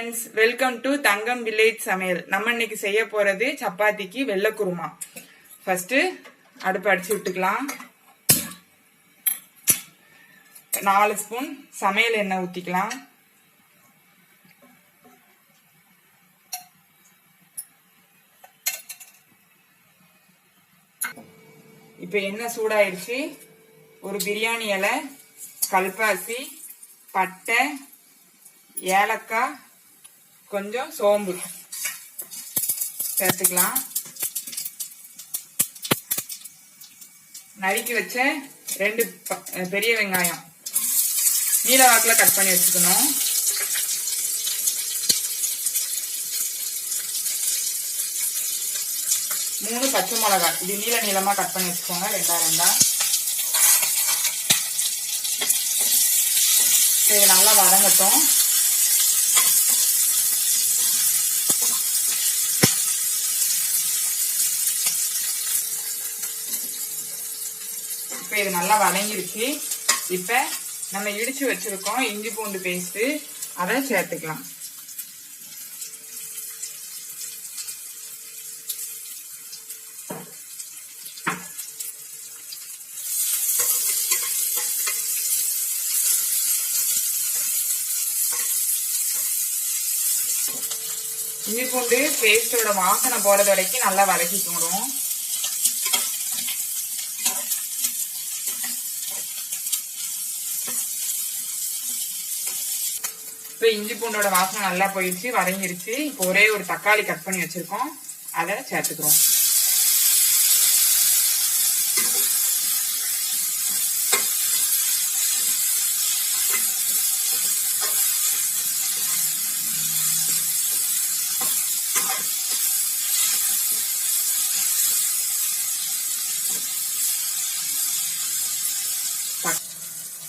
Friends welcome to Thangam village சமையல் நம்ம இன்னைக்கு செய்ய போறது சப்பாத்திக்கு வெள்ளை குருமா. ஃபர்ஸ்ட் அடுப்பு அடிச்சு விட்டுக்கலாம். நாலு ஸ்பூன் சமையல் எண்ணெய் ஊத்திக்கலாம். இப்போ எண்ணெய் சூடாயிருச்சு. ஒரு பிரியாணி இலை கல்பாசி பட்டை ஏலக்காய் கொஞ்சம் சோம்பு. சேர்த்துக்கலாம். நறுக்கி வச்ச ரெண்டு பெரிய வெங்காயம். நீல வாக்குல கட் பண்ணி வச்சுக்கணும். மூணு பச்சை மிளகாய். இது நீல நீளமா கட் பண்ணி வச்சுக்கோங்க. ரெண்டா ரெண்டா. இது நல்லா வதங்கட்டும். இப்போ இது நல்லா வதங்கிருச்சு இப்போ நம்ம இடிச்சு வச்சிருக்கோம் இஞ்சி பூண்டு பேஸ்ட்டு அதை சேர்த்துக்கலாம். இஞ்சி பூண்டு பேஸ்டோட வாசனை போறது வரைக்கும் நல்லா வதக்கிக்கணும். இப்போ இஞ்சி பூண்டோட வாசனை நல்லா போயிடுச்சு வதங்கிருச்சு. இப்போ ஒரே ஒரு தக்காளி கட் பண்ணி வச்சிருக்கோம். அதை சேர்த்துக்கிறோம். தக்-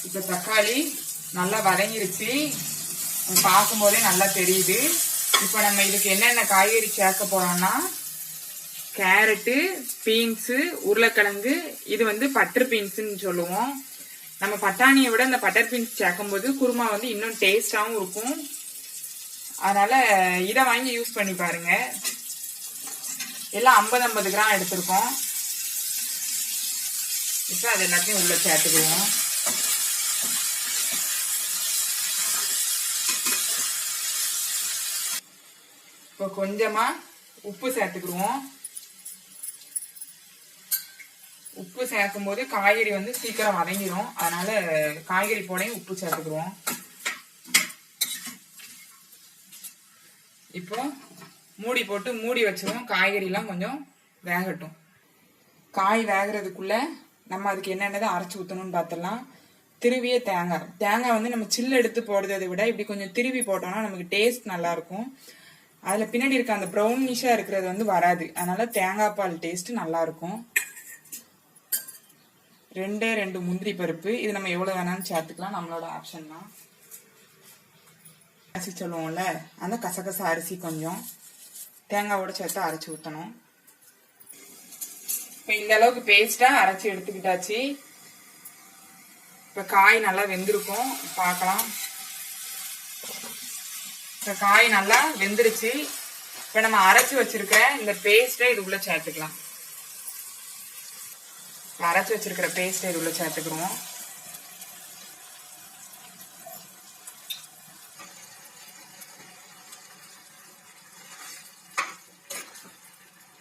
இப்ப தக்காளி நல்லா வதங்கிருச்சு. பார்க்கும் போதே நல்லா தெரியுது. இப்ப நம்ம இதுக்கு என்னென்ன காய்கறி சேர்க்க போறோம்னா கேரட்டு பீன்ஸு உருளைக்கிழங்கு இது வந்து பட்டர் பீன்ஸுன்னு சொல்லுவோம். நம்ம பட்டாணியை விட இந்த பட்டர் பீன்ஸ் சேர்க்கும்போது குருமா வந்து இன்னும் டேஸ்டாகவும் இருக்கும். அதனால் இதை வாங்கி யூஸ் பண்ணி பாருங்க. எல்லாம் ஐம்பது ஐம்பது கிராம் எடுத்திருக்கோம். இப்போ அது எல்லாத்தையும் உள்ள சேர்த்துக்குவோம். இப்போ கொஞ்சமா உப்பு சேர்த்துக்கிடுவோம். உப்பு சேர்க்கும் போது காய்கறி வந்து சீக்கிரம் வதங்கிடும் அதனால காய்கறி போடையும் உப்பு சேர்த்துக்கிடுவோம். இப்போ மூடி போட்டு மூடி வச்சிருவோம். காய்கறிலாம் கொஞ்சம் வேகட்டும். காய் வேகிறதுக்குள்ள நம்ம அதுக்கு என்னென்னதை அரைச்சி ஊற்றணும்னு பார்த்துடலாம் திருவிய தேங்காய். தேங்காய் வந்து நம்ம சில்லு எடுத்து போடுறதை விட இப்படி கொஞ்சம் திருவி போட்டோம்னா நமக்கு டேஸ்ட் நல்லா இருக்கும். அதுல பின்னாடி இருக்க அந்த ப்ரௌனிஷா இருக்கிறது வந்து வராது. அதனால தேங்காய் பால் டேஸ்ட் நல்லா இருக்கும் ரெண்டே ரெண்டு முந்திரி பருப்பு. இது நம்ம எவ்வளவு வேணாலும் சேர்த்துக்கலாம். நம்மளோட ஆப்ஷன் தான். அரிசி சொல்லுவோம்ல அந்த கசகச அரிசி கொஞ்சம். தேங்காவோட சேர்த்து அரைச்சி ஊற்றணும் இப்போ இந்த அளவுக்கு பேஸ்டா அரைச்சி எடுத்துக்கிட்டாச்சு. இப்போ காய் நல்லா வெந்திருக்கும். பார்க்கலாம். இப்போ காய் நல்லா வெந்துருச்சு. இப்போ நம்ம அரைச்சி வச்சிருக்க இந்த பேஸ்ட்டை இது உள்ள சேர்த்துக்கலாம். அரைச்சி வச்சிருக்கிற பேஸ்ட்டை இது உள்ள சேர்த்துக்கிறோம்.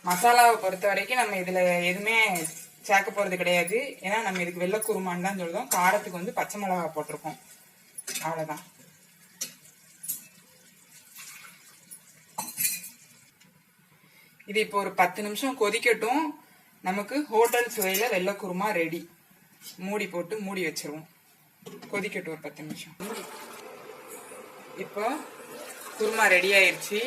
மசாலாவை பொறுத்த வரைக்கும் நம்ம இதில் எதுவுமே சேர்க்க போறது கிடையாது. ஏன்னா நம்ம இதுக்கு வெள்ளை குருமான்னு தான் சொல்லுவோம் காரத்துக்கு வந்து பச்சை மிளகா போட்டிருக்கோம். அவ்வளோதான் இது இப்போ ஒரு பத்து நிமிஷம் கொதிக்கட்டும். நமக்கு ஹோட்டல் சுவையில வெள்ளை குருமா ரெடி மூடி போட்டு மூடி வச்சிருவோம். கொதிக்கட்டும் ஒரு பத்து நிமிஷம். இப்போ குருமா ரெடி ஆயிடுச்சு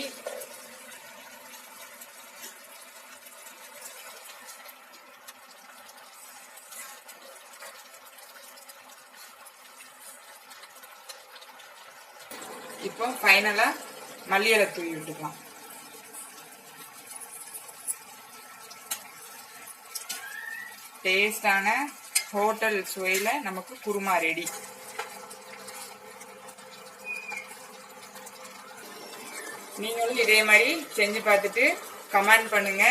இப்போ ஃபைனலாக மல்லியலை தூவி விட்டுக்கலாம். டேஸ்டான ஹோட்டல் சுவையில் நமக்கு குருமா ரெடி நீங்களும் இதே மாதிரி செஞ்சு பார்த்துட்டு கமெண்ட் பண்ணுங்க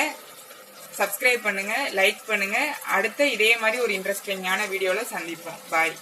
சப்ஸ்கிரைப் பண்ணுங்க லைக் பண்ணுங்க. அடுத்த இதே மாதிரி ஒரு இன்ட்ரெஸ்டிங்கான வீடியோவில் சந்திப்போம். பாய்